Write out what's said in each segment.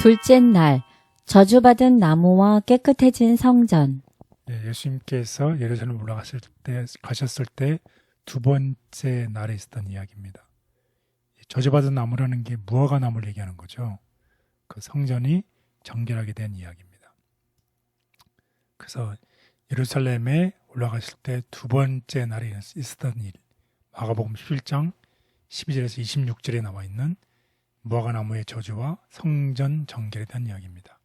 둘째 날 저주받은 나무와 깨끗해진 성전 네, 예수님께서 예루살렘 올라갔을 때 가셨을 때 두 번째 날에 있었던 이야기입니다. 이 저주받은 나무라는 게 무화과 나무를 얘기하는 거죠. 그 성전이 정결하게 된 이야기입니다. 그래서 예루살렘에 올라가실 때 두 번째 날에 있었던 일, 마가복음 11장 12절에서 26절에 나와 있는 무화과 나무의 저주와 성전 정결에 대한 이야기입니다.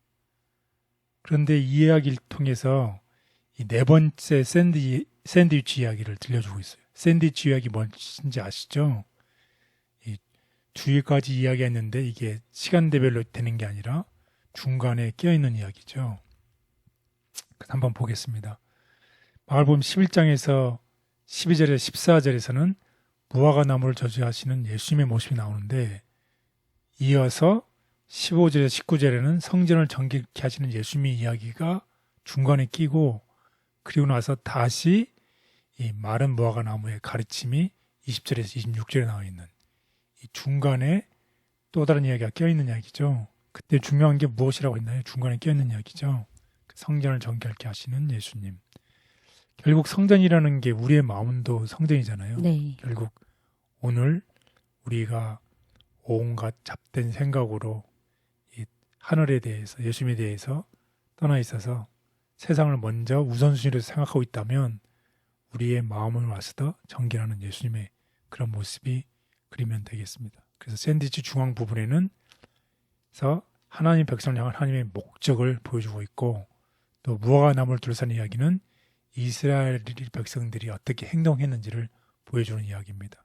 그런데 이 이야기를 통해서 이 네 번째 샌드, 샌드위치 이야기를 들려주고 있어요. 샌드위치 이야기 뭔지 아시죠? 이 뒤에까지 이야기했는데 이게 시간대별로 되는 게 아니라 중간에 끼어있는 이야기죠. 한번 보겠습니다. 마을복음 11장에서 12절에서 14절에서는 무화과 나무를 저주하시는 예수님의 모습이 나오는데 이어서 15절에서 19절에는 성전을 정결케 하시는 예수님의 이야기가 중간에 끼고 그리고 나서 다시 이 마른 무화과 나무의 가르침이 20절에서 26절에 나와 있는 이 중간에 또 다른 이야기가 껴있는 이야기죠. 그때 중요한 게 무엇이라고 했나요? 중간에 껴있는 이야기죠. 그 성전을 정결케 하시는 예수님. 결국 성전이라는 게 우리의 마음도 성전이잖아요. 네. 결국 오늘 우리가 온갖 잡된 생각으로 이 하늘에 대해서 예수님에 대해서 떠나 있어서 세상을 먼저 우선순위로 생각하고 있다면 우리의 마음을 와서도 정결하는 예수님의 그런 모습이 그리면 되겠습니다. 그래서 샌드위치 중앙 부분에는 서 하나님 백성을 향한 하나님의 목적을 보여주고 있고 또 무화과 나무를 둘러싼 이야기는 이스라엘 백성들이 어떻게 행동했는지를 보여주는 이야기입니다.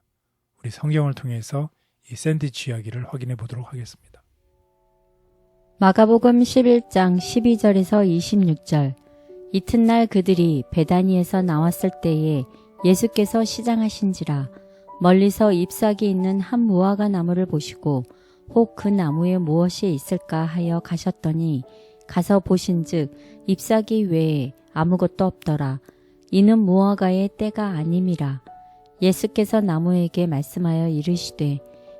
우리 성경을 통해서 이 샌드위치 이야기를 확인해 보도록 하겠습니다. 마가복음 11장 12절에서 26절. 이튿날 그들이 베다니에서 나왔을 때에 예수께서 시장하신지라 멀리서 잎사귀 있는 한 무화과 나무를 보시고 혹 그 나무에 무엇이 있을까 하여 가셨더니 가서 보신즉 잎사귀 외에 아무것도 없더라. 이는 무화과의 때가 아님이라. 예수께서 나무에게 말씀하여 이르시되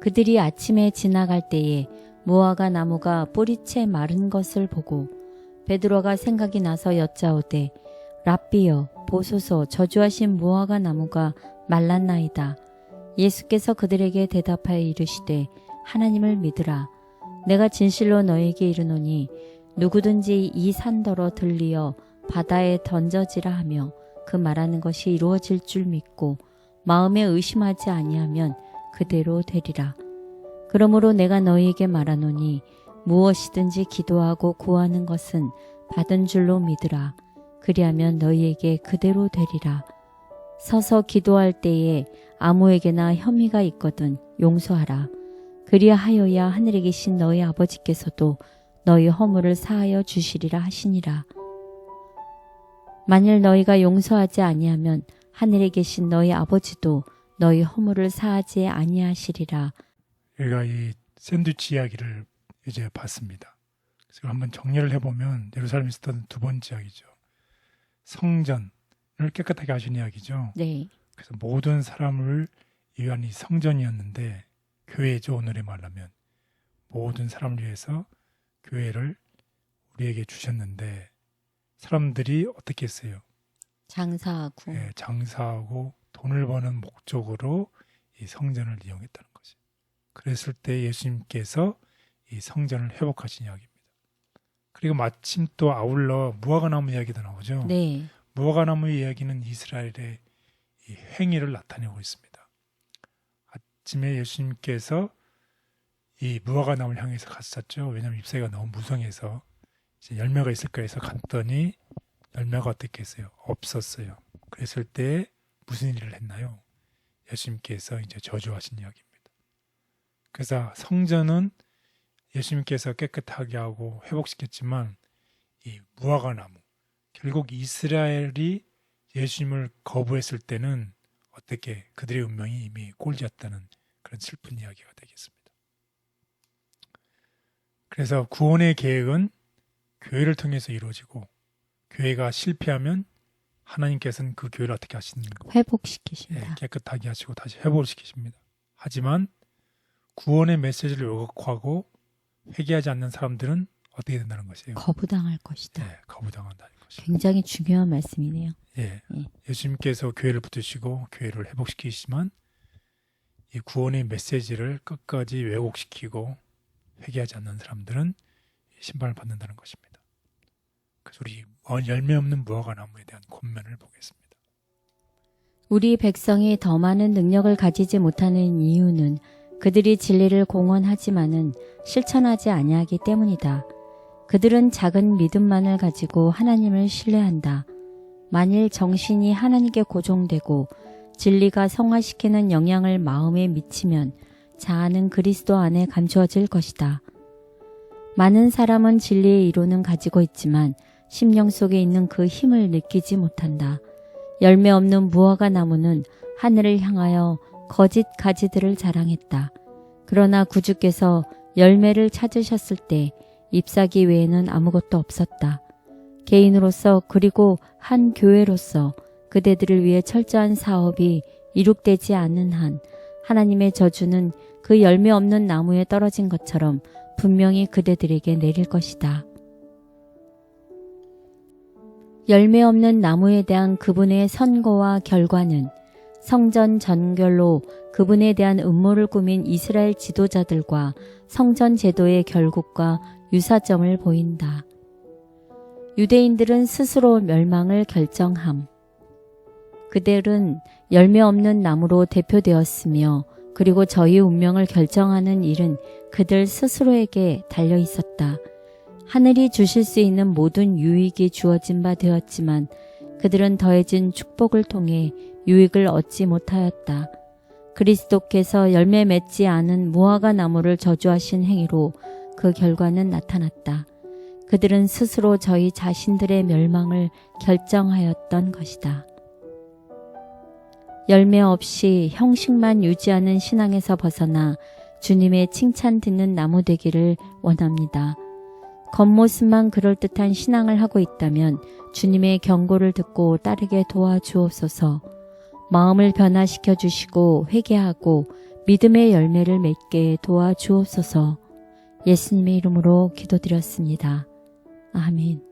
그들이 아침에 지나갈 때에 무화과 나무가 뿌리채 마른 것을 보고 베드로가 생각이 나서 여짜오되 랍비여 보소서 저주하신 무화과 나무가 말랐나이다. 예수께서 그들에게 대답하여 이르시되 하나님을 믿으라. 내가 진실로 너에게 이르노니 누구든지 이 산더러 들리어 바다에 던져지라 하며 그 말하는 것이 이루어질 줄 믿고 마음에 의심하지 아니하면 그대로 되리라. 그러므로 내가 너희에게 말하노니 무엇이든지 기도하고 구하는 것은 받은 줄로 믿으라. 그리하면 너희에게 그대로 되리라. 서서 기도할 때에 아무에게나 혐의가 있거든 용서하라. 그리하여야 하늘에 계신 너희 아버지께서도 너희 허물을 사하여 주시리라 하시니라. 만일 너희가 용서하지 아니하면 하늘에 계신 너희 아버지도 너희 허물을 사하지 아니하시리라. 우리가 이 샌드위치 이야기를 이제 봤습니다. 그래서 한번 정리를 해보면 예루살렘에 있었던 두 번째 이야기죠. 성전을 깨끗하게 하신 이야기죠. 네. 그래서 모든 사람을 위한 이 성전이었는데 교회죠 오늘의 말하면 모든 사람을 위해서 교회를 우리에게 주셨는데 사람들이 어떻게 했어요? 장사하고 예, 장사하고 돈을 버는 목적으로 이 성전을 이용했다는 거죠. 그랬을 때 예수님께서 이 성전을 회복하신 이야기입니다. 그리고 마침 또 아울러 무화과나무 이야기도 나오죠. 네. 무화과나무 이야기는 이스라엘의 이 행위를 나타내고 있습니다. 아침에 예수님께서 이 무화과나무를 향해서 갔었죠. 왜냐하면 잎사귀가 너무 무성해서 이제 열매가 있을까 해서 갔더니 열매가 어떻게 했어요? 없었어요. 그랬을 때 무슨 일을 했나요? 예수님께서 이제 저주하신 이야기입니다. 그래서 성전은 예수님께서 깨끗하게 하고 회복시켰지만 이 무화과 나무 결국 이스라엘이 예수님을 거부했을 때는 어떻게 그들의 운명이 이미 꼴지었다는 그런 슬픈 이야기가 되겠습니다. 그래서 구원의 계획은 교회를 통해서 이루어지고 교회가 실패하면 하나님께서는 그 교회를 어떻게 하시는 거? 예. 깨끗하게 하시고 다시 회복을 시키십니다. 하지만 구원의 메시지를 왜곡하고 회개하지 않는 사람들은 어떻게 된다는 것이에요? 거부당할 것이다. 예, 거부당한다는 것입니다. 굉장히 중요한 말씀이네요. 예, 예. 예 수님께서 교회를 붙드시고 교회를 회복시키시지만 이 구원의 메시지를 끝까지 왜곡시키고 회개하지 않는 사람들은 심판을 받는다는 것입니다. 우리 어, 열매 없는 무화과 나무에 대한 권면을 보겠습니다. 우리 백성이 더 많은 능력을 가지지 못하는 이유는 그들이 진리를 공언하지만은 실천하지 아니하기 때문이다. 그들은 작은 믿음만을 가지고 하나님을 신뢰한다. 만일 정신이 하나님께 고정되고 진리가 성화시키는 영향을 마음에 미치면 자아는 그리스도 안에 감추어질 것이다. 많은 사람은 진리의 이론은 가지고 있지만 심령 속에 있는 그 힘을 느끼지 못한다. 열매 없는 무화과 나무는 하늘을 향하여 거짓 가지들을 자랑했다. 그러나 구주께서 열매를 찾으셨을 때 잎사귀 외에는 아무것도 없었다. 개인으로서 그리고 한 교회로서 그대들을 위해 철저한 사업이 이룩되지 않는 한 하나님의 저주는 그 열매 없는 나무에 떨어진 것처럼 분명히 그대들에게 내릴 것이다. 열매 없는 나무에 대한 그분의 선고와 결과는 성전 전결로 그분에 대한 음모를 꾸민 이스라엘 지도자들과 성전 제도의 결국과 유사점을 보인다. 유대인들은 스스로 멸망을 결정함. 그들은 열매 없는 나무로 대표되었으며 그리고 저희 운명을 결정하는 일은 그들 스스로에게 달려 있었다. 하늘이 주실 수 있는 모든 유익이 주어진 바 되었지만 그들은 더해진 축복을 통해 유익을 얻지 못하였다. 그리스도께서 열매 맺지 않은 무화과 나무를 저주하신 행위로 그 결과는 나타났다. 그들은 스스로 저희 자신들의 멸망을 결정하였던 것이다. 열매 없이 형식만 유지하는 신앙에서 벗어나 주님의 칭찬 듣는 나무 되기를 원합니다. 겉모습만 그럴듯한 신앙을 하고 있다면 주님의 경고를 듣고 따르게 도와주옵소서. 마음을 변화시켜 주시고 회개하고 믿음의 열매를 맺게 도와주옵소서. 예수님의 이름으로 기도드렸습니다. 아멘.